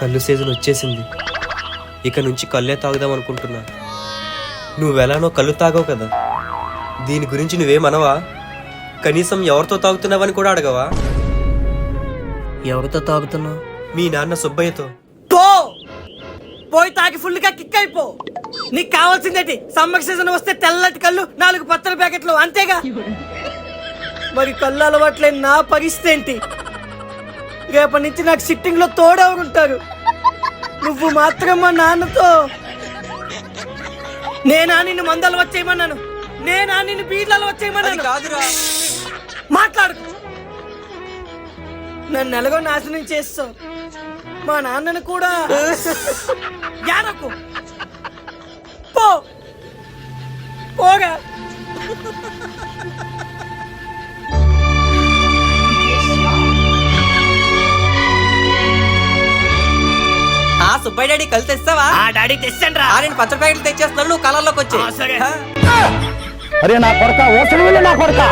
కళ్ళు సీజన్ వచ్చేసింది. ఇక నుంచి కళ్ళే తాగుదాం అనుకుంటున్నా. నువ్వెలానో కళ్ళు తాగవు కదా. దీని గురించి నువ్వేమనవా? కనీసం ఎవరితో తాగుతున్నావని కూడా అడగవా? ఎవరితో తాగుతున్నావు మీ నాన్న సుబ్బయ్యతో. పో! పోయి తాగి ఫుల్గా కిక్ అయిపో. నీకు కావాల్సిందేటి? సమ్మర్ సీజన్ వస్తే తెల్లటి కళ్ళు నాలుగు పచ్చల ప్యాకెట్లు అంతేగా? మరి కళ్ళు అలవాట్లేని నా పరిస్థితి ఏంటి? రేపటి నుంచి నాకు సిట్టింగ్లో తోడెవరుంటారు నువ్వు మాత్రం మా నాన్నతో. నేనా నిన్ను మందలు వచ్చేయమన్నాను? నేనా నిన్ను బీర్లలో వచ్చేయమన్నాను? కాదురా. మాట్లాడు నన్ను ఎలాగో నాశనం చేస్తావు. మా నాన్నను కూడా. యాడకు? పో. పోగా. సుబ్బయ్య డాడీ కళ్ళు తెస్తావా? ఆ డాడీ తెచ్చండి రా ఆ నేను పచ్చడి ప్యాకెట్లు తెచ్చేస్తున్నాను నువ్వు కలర్లోకి వచ్చే సరే. అరే నా కొడక ఓసలి వెళ్ళి నా కొడక.